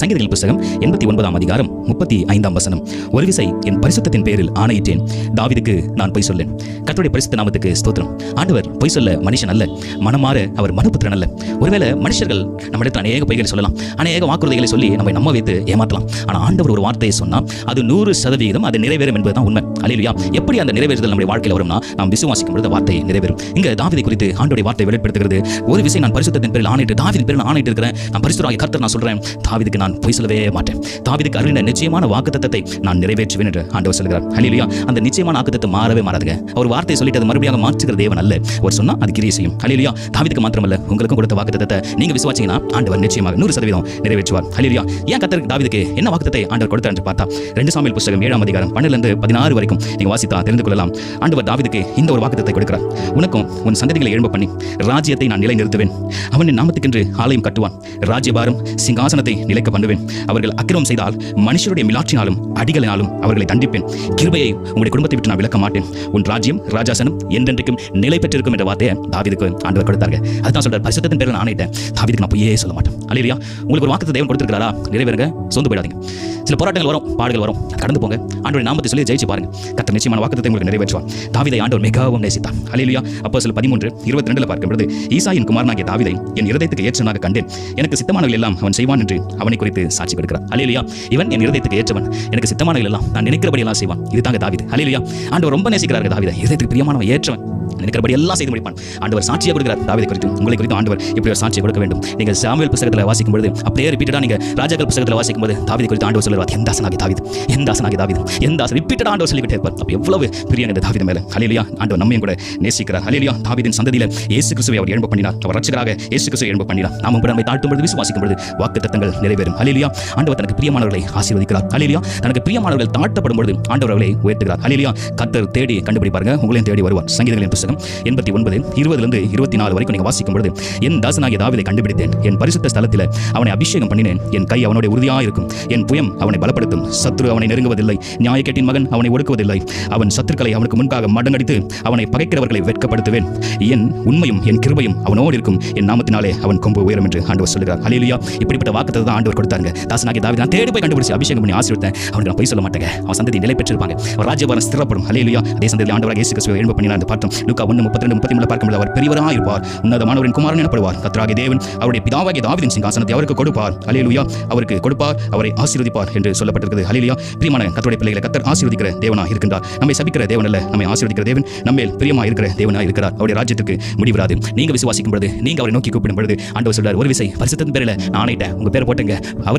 சங்கீதங்கள் புஸ்தகம் எண்பத்தி ஒன்பதாம் அதிகாரம் முப்பத்தி ஐந்தாம் வசனம். ஒரு விசை என் பரிசுத்தத்தின் பேரில் ஆணையிட்டேன். தாவீதுக்கு நான் பொய் சொல்லேன். கர்த்தருடைய பரிசுத்த நாமத்துக்கு ஸ்தோத்திரம். ஆண்டவர் பொய் சொல்ல மனுஷன் அல்ல மனமாற அவர் மனுபுத்திரன் அல்ல. ஒருவேளை மனுஷர்கள் நம்மிடத்தில் அநேக பொய்களை சொல்லலாம் அநேக வாக்குறுதிகளை சொல்லி நம்மை நம்ம வைத்து ஏமாற்றலாம். ஆனால் ஆண்டவர் ஒரு வார்த்தையை சொன்னால் அது நூறு சதவீதம் அது நிறைவேறும் என்பதுதான் உண்மை. அலையிலுயா எப்படி அந்த நிறைவேறுதல் நம்முடைய வாழ்க்கையில் வரும்னா நாம் விசுவாசிக்கும் பொழுது வார்த்தை நிறைவேறும். இங்க தாவிதை குறித்து ஆண்டோடைய வார்த்தை வெளிப்படுத்துகிறது. ஒரு விஷயம் நான் பரிசுத்தத்தின் பேரில் ஆணையிட்டு தாவிதின் பேரில் ஆணையிட்டு இருக்கிறேன் நான் பரிசுத்தராகிய கர்த்தர் நான் சொல்றேன். தாவீதுக்கு நான் நான் பொய் சொல்லவே மாட்டேன். தாவிதுக்கு அருளின நிச்சயமான வாக்குத்தத்தை நான் நிறைவேற்றுவேன் என்று ஆண்டவர் சொல்கிறார் ஹalleluya. அந்த நிச்சயமான வாக்குத்தத்தம் மாறவே மாறாதுங்க. அவர் வார்த்தை சொல்லிட்டு அது மறுபடியாக மாற்றுகிற தேவன் அல்ல. அவர் சொன்னால் அது கிரியை செய்யும். ஹalleluya. தாவிதுக்கு மாத்திரமல்ல உங்களுக்கும் கொடுத்த வாக்குத்தத்தை நீங்கள் விசுவாச்சிங்கன்னா ஆண்டவர் நிச்சயமாக நூறு சதவீதம் நிறைவேற்றுவார். ஹalleluya. ஏன் கத்தர் தாவிதுக்கு என்ன வாக்குத்தத்தை ஆண்டவர் கொடுத்தார் என்று பார்த்தா ரெண்டு சாமியல் புஸ்தகம் ஏழாம் அதிகாரம் பன்னிலிருந்து பதினாறு வரைக்கும் நீங்கள் வாசித்தா தெரிந்து கொள்ளலாம். ஆண்டவர் தாவிதுக்கு இந்த ஒரு வாக்குத்தத்தை கொடுக்கிறார். உனக்கும் உன் சந்ததிகளை எழும்ப பண்ணி ராஜ்யத்தை நான் நிலை நிறுத்துவேன் அவன் நாமத்துக்கென்று ஆலயம் கட்டுவான். ராஜ்யபாரம் சிங்காசனத்தை நிலை நிலைக்க பண்ணுவேன். அவர்கள் அக்கிரமம் செய்தால் மனுஷருடைய மிலாற்றினாலும் அடிகளினாலும் அவர்களை தண்டிப்பேன். கிருபையை உங்களுடைய குடும்பத்தை விட்டு நான் விளக்க மாட்டேன். உன் ராஜ்யம் ராஜாசனம் என்றென்றைக்கும் நிலை பெற்றிருக்கும் என்ற வார்த்தையை தாவிதுக்கு ஆண்டவர் கொடுத்தார்கள் அதுதான் சொல்றார் பரிசுத்தத்தின் பேரில் நான் ஆணையிட்டேன். தாவிதுக்கு நான் பொய்யே சொல்ல மாட்டேன். அல்லையா உங்களுக்கு ஒரு வாக்கு தேவன் கொடுத்திருக்கிறாரா? நிறைவேறுங்க சொந்து போயிடாதீங்க. சில போராட்டங்கள் வரும் பாடுகள் வரும். கடந்து போங்க. ஆண்டோடைய நாமத்தை சொல்லி ஜெயிச்சு பாருங்க. கத்த நிச்சயமான வாக்குத்தத்தை உங்களுக்கு நிறைவேற்றுவார். தாவிதை ஆண்டவர் மிகவும் நேசித்தார். அல்லேலூயா அப்போ சில பதிமூன்று இருபத்தி ரெண்டுல பார்க்கும்போது ஈசாயின் குமாரனாகிய தாவிதை என் இருதயத்துக்கு ஏற்றனாக கண்டேன். எனக்கு சித்தமானவர்கள் எல்லாம் அவன் செய்வான் என்று அவனை குறித்து சாட்சி கொடுக்கிறார். அல்லேலூயா இவன் என் இருதயத்துக்கு ஏற்றவன். எனக்கு சித்தமானவர்கள் எல்லாம் நான் நினைக்கிறபடி எல்லாம் செய்வான். இது தாங்க தாவீது. அல்லேலூயா ஆண்டவர் ரொம்ப நேசிக்கிறார்கள் தாவிதை. இருதயத்துக்கு பிரியமானவன் ஏற்றவன். நினைக்கிறபடி எல்லாம் செய்து முடிப்பான் ஆண்டவர் சாட்சியாக கொடுக்கிறார். தாவிதை குறித்து உங்களை குறித்து ஆண்டவர் இப்படி ஒரு சாட்சியை கொடுக்க வேண்டும். நீங்கள் சாமியல் புத்தகத்தில் வாசிக்கும் பொழுது அப்படியே ரிப்பீட்டடாக நீங்க ராஜாக்கள் புத்தகத்தில் வாசிக்கும் போது தாவிதை குறித்து ஆண்டவர் சொல்லுவார் எந்த ஆசனாகி தாவிது எந்த ஆசனாகி தாவிது எந்த தாசன். ரிப்பீட்டடா ஆண்டவர் சொல்லிக்கிட்டே இருப்பார். அப்போ எவ்வளவு பிரியன் இந்த தாவித மேலே. ஹalleluya ஆண்டவர் நம்மையும் கூட நேசிக்கிறார். ஹalleluya தாவிதின் சந்ததியில் இயேசு கிறிஸ்துவை அவர் எழும்ப பண்ணினார். அவர் ரட்சகராக இயேசு கிறிஸ்துவை எழும்ப பண்ணினார். நாம் கூட நம்மை தாழ்த்தும் பொழுது விசுவாசிக்கும் பொழுது வாக்கு தத்தங்கள் நிறைவேறும். ஹalleluya ஆண்டவர் தனக்கு பிரியமானவர்களை ஆசீர்வதிக்கிறார். ஹalleluya தனக்கு பிரியமானவர்கள் தாழ்த்தப்படும் பொழுது ஆண்டவர்களை உயர்த்துகிறார். ஹalleluya கத்தர் தேடி கண்டுபிடிப்பாருங்க. உங்களையும் தேடி வருவார். சங்கீதங்களின் புத்தகம் எண்பத்தி ஒன்பது இருபதுலேருந்து இருபத்தி நாலு வரைக்கும் நீங்கள் வாசிக்கும் பொழுது என் தாசனாகிய தாவிதை கண்டுபிடித்தேன். என் பரிசுத்த ஸ்தலத்தில் அவனை அபிஷேகம் பண்ணினேன். என் கை அவனுடைய உறுதியாக இருக்கும். என் புயம் அவனை பலப்படுத்தும். சத்ரு அவனை நெருங்குவதில்லை. நியாயக்கேட்டின் மகன் அவனை ஒடுக்குவதில்லை. அவன் சத்துருக்களை அவனுக்கு முன்பாக மடங்கடித்து அவனை பகைக்கிறவர்களை வெட்கப்படுத்துவேன். என் உண்மையும் என் கிருபையும் அவனோடு இருக்கும். என் நாமத்தினாலே அவன் கொம்பு உயரும் என்று ஆண்டவர் சொல்லுகிறார். அலையிலியா இப்படிப்பட்ட வாக்கத்தை தான் ஆண்டவர் கொடுத்தாங்க தாசனாகிய தாவிதை நான் தேடி போய் கண்டுபிடிச்சி அபிஷேகம் பண்ணி ஆசீர்வத்தேன் அவனுக்கு நான் போய் சொல்ல மாட்டேங்க. அவன் சந்ததி நிலை பெற்றிருப்பாங்க அவர் ராஜ்யபாரம் ஸ்திரப்படும். அலையிலியா அதே சந்ததியில் ஆண்டவராக இயேசு கிறிஸ்துவை எழும்ப பண்ணினார் அந்த பார்த்தோம். லூக்கா ஒன்று முப்பத்தி ரெண்டு முப்பத்தி மூணு பார்க்கும்போது அவர் பெரியவராக இருப்பார். உன்னதமானவரின் குமாரன் எனப்படுவார். கத்ராகி தேவன் அவருடைய பிதாவாகிய தாவீதின் சிங்காசனத்தை அவருக்கு கொடுப்பார். ஹalleluya. அவருக்கு கொடுப்பார் அவரை ஆசீர்வதிப்பார் என்று சொல்லப்பட்டிருக்கிறது. ஹalleluya. பிரியமான கர்த்தருடைய பிள்ளைகளை கத்தர் ஆசீர்வதிக்கிற தேவனாக இருக்கின்றார். நம்மை சபிக்கிற தேவன் அல்ல நம்மை ஆசீர்வதிக்கிற தேவன் நம்மேல் பிரியமாக இருக்கிற தேவனாக இருக்கிறார். அவருடைய ராஜ்யத்துக்கு முடிவராது நீங்கள் விசுவாசிக்கும் பொழுது நீங்கள் அவரை நோக்கி கூப்பிடும் பொழுது ஆண்டவர் சொல்றார் ஒரு விசை பரிசுத்தின் பேரில் நான் உங்கள் பேர் போட்டுங்க. அவர்